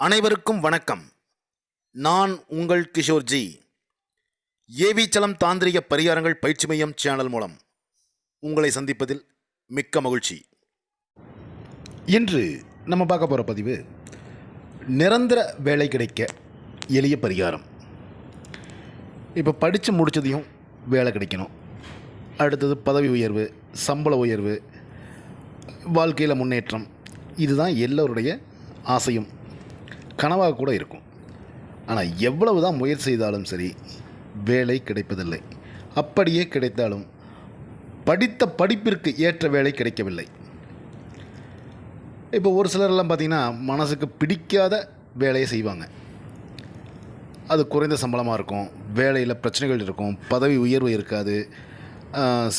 அனைவருக்கும் வணக்கம். நான் உங்கள் கிஷோர்ஜி ஏவிச்சலம் தாந்திரிக பரிகாரங்கள் பயிற்சி மையம் சேனல் மூலம் உங்களை சந்திப்பதில் மிக்க மகிழ்ச்சி. இன்று நம்ம பார்க்க போகிற பதிவு நிரந்தர வேலை கிடைக்க எளிய பரிகாரம். இப்போ படித்து முடித்ததையும் வேலை கிடைக்கணும். அடுத்தது பதவி உயர்வு சம்பள உயர்வு வாழ்க்கையில் முன்னேற்றம் இதுதான் எல்லோருடைய ஆசையும். கனவாக கூட இருக்கும். ஆனால் எவ்வளவு தான் முயற்சி செய்தாலும் சரி வேலை கிடைப்பதில்லை. அப்படியே கிடைத்தாலும் படித்த படிப்பிற்கு ஏற்ற வேலை கிடைக்கவில்லை. இப்போ ஒரு சிலரெல்லாம் பார்த்திங்கன்னா மனசுக்கு பிடிக்காத வேலையை செய்வாங்க. அது குறைந்த சம்பளமாக இருக்கும். வேலையில் பிரச்சனைகள் இருக்கும். பதவி உயர்வு இருக்காது.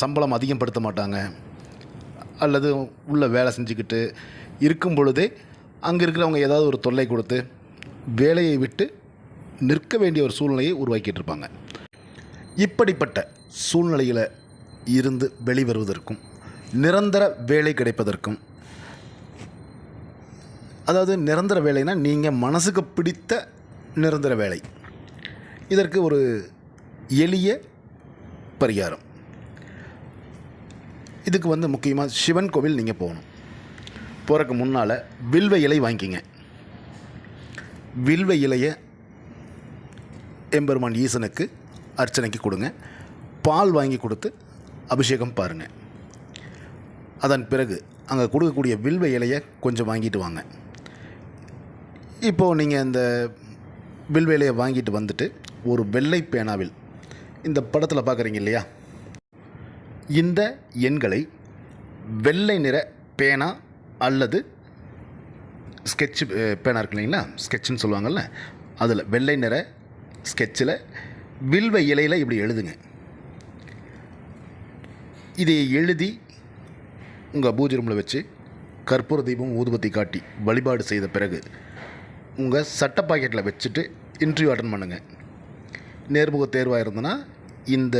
சம்பளம் சம்பளம் அதிகப்படுத்த மாட்டாங்க. அல்லது உள்ள வேலை செஞ்சுக்கிட்டு இருக்கும் பொழுதே அங்கே இருக்கிறவங்க ஏதாவது ஒரு தொல்லை கொடுத்து வேலையை விட்டு நிற்க வேண்டிய ஒரு சூழ்நிலையை உருவாக்கிட்டு இருப்பாங்க இப்படிப்பட்ட சூழ்நிலையில் இருந்து வெளிவருவதற்கும் நிரந்தர வேலை கிடைப்பதற்கும் அதாவது நிரந்தர வேலைனா நீங்கள் மனசுக்கு பிடித்த நிரந்தர வேலை. இதற்கு ஒரு எளிய பரிகாரம். இதுக்கு வந்து முக்கியமாக சிவன் கோவில் நீங்கள் போகணும். போகிறக்கு முன்னால் வில்வ இலை வாங்கிக்கிங்க. வில்வ இலையை எம்பெருமான் ஈசனுக்கு அர்ச்சனைக்கு கொடுங்க. பால் வாங்கி கொடுத்து அபிஷேகம் பாருங்கள் அதன் பிறகு அங்கே கொடுக்கக்கூடிய வில்வ இலையை கொஞ்சம் வாங்கிட்டு வாங்க. இப்போது நீங்கள் இந்த வில்வ இலையை வாங்கிட்டு வந்துட்டு ஒரு வெள்ளை பேனாவில் இந்த படத்தில் பார்க்குறீங்க இல்லையா? இந்த எண்களை வெள்ளை நிற பேனா அல்லது ஸ்கெட்ச் பேனா இருக்கு இல்லைங்களா? ஸ்கெட்சுன்னு சொல்லுவாங்கள்ல அதில் வெள்ளை நிற ஸ்கெட்சில் வில்வ இலையில் இப்படி எழுதுங்க. இதை எழுதி உங்கள் பூஜை ரூமில் வச்சு கற்பூர தீபம் ஊதுபத்தி காட்டி வழிபாடு செய்த பிறகு உங்கள் சட்ட பாக்கெட்டில் வச்சுட்டு இன்டர்வியூ அட்டன் பண்ணுங்கள் நேர்முக தேர்வாக இருந்ததுன்னா இந்த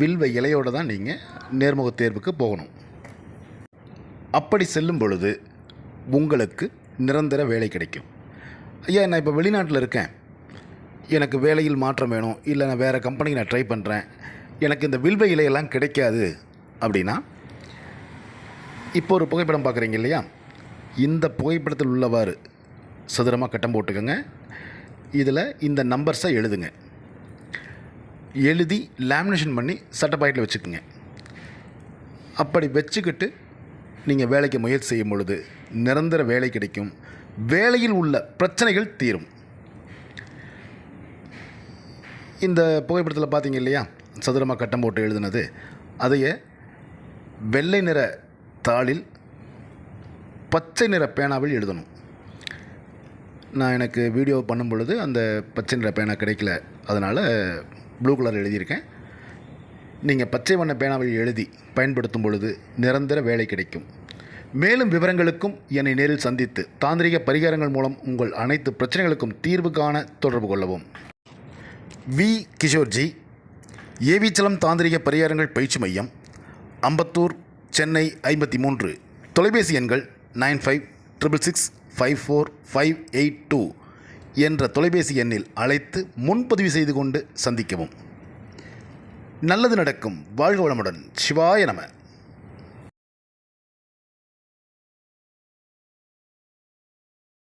வில்வ இலையோடு தான் நீங்கள் நேர்முக தேர்வுக்கு போகணும். அப்படி செல்லும் பொழுது உங்களுக்கு நிரந்தர வேலை கிடைக்கும். ஐயா நான் இப்போ வெளிநாட்டில் இருக்கேன். எனக்கு வேலையில் மாற்றம் வேணும். இல்லை நான் வேறு கம்பெனிக்கு நான் ட்ரை பண்ணுறேன் எனக்கு இந்த வில்வ இலையெல்லாம் கிடைக்காது அப்படின்னா இப்போ ஒரு புகைப்படம் பார்க்குறீங்க இல்லையா? இந்த புகைப்படத்தில் உள்ளவாறு சதுரமாக கட்டம் போட்டுக்கோங்க. இதில் இந்த நம்பர்ஸை எழுதுங்க. எழுதி லேமினேஷன் பண்ணி சட்ட பாக்கெட்டில் வச்சுக்கோங்க. அப்படி வச்சுக்கிட்டு நீங்கள் வேலைக்கு முயற்சி செய்யும் பொழுது நிரந்தர வேலை கிடைக்கும். வேலையில் உள்ள பிரச்சனைகள் தீரும். இந்த புகைப்படத்தில் பார்த்தீங்க இல்லையா? சதுரமாக கட்டம் போட்டு எழுதுனது. அதையே வெள்ளை நிற தாளில் பச்சை நிற பேனாவில் எழுதணும். நான் எனக்கு வீடியோ பண்ணும் பொழுது அந்த பச்சை நிற பேனா கிடைக்கல. அதனால் ப்ளூ கலர் எழுதியிருக்கேன். நீங்கள் பச்சை வண்ண பேனாவில் எழுதி பயன்படுத்தும் பொழுது நிரந்தர வேலை கிடைக்கும். மேலும் விவரங்களுக்கும் என்னை நேரில் சந்தித்து தாந்திரிக பரிகாரங்கள் மூலம் உங்கள் அனைத்து பிரச்சனைகளுக்கும் தீர்வு காண தொடர்பு கொள்ளவும். வி. கிஷோர்ஜி ஏவிச்சலம் தாந்திரிக பரிகாரங்கள் பயிற்சி மையம் அம்பத்தூர் சென்னை ஐம்பத்தி மூன்று தொலைபேசி எண்கள் nine five triple six five four five eight two என்ற தொலைபேசி எண்ணில் அழைத்து முன்பதிவு செய்து கொண்டு சந்திக்கவும். நல்லது நடக்கும். வாழ்க வளமுடன். சிவாய நம.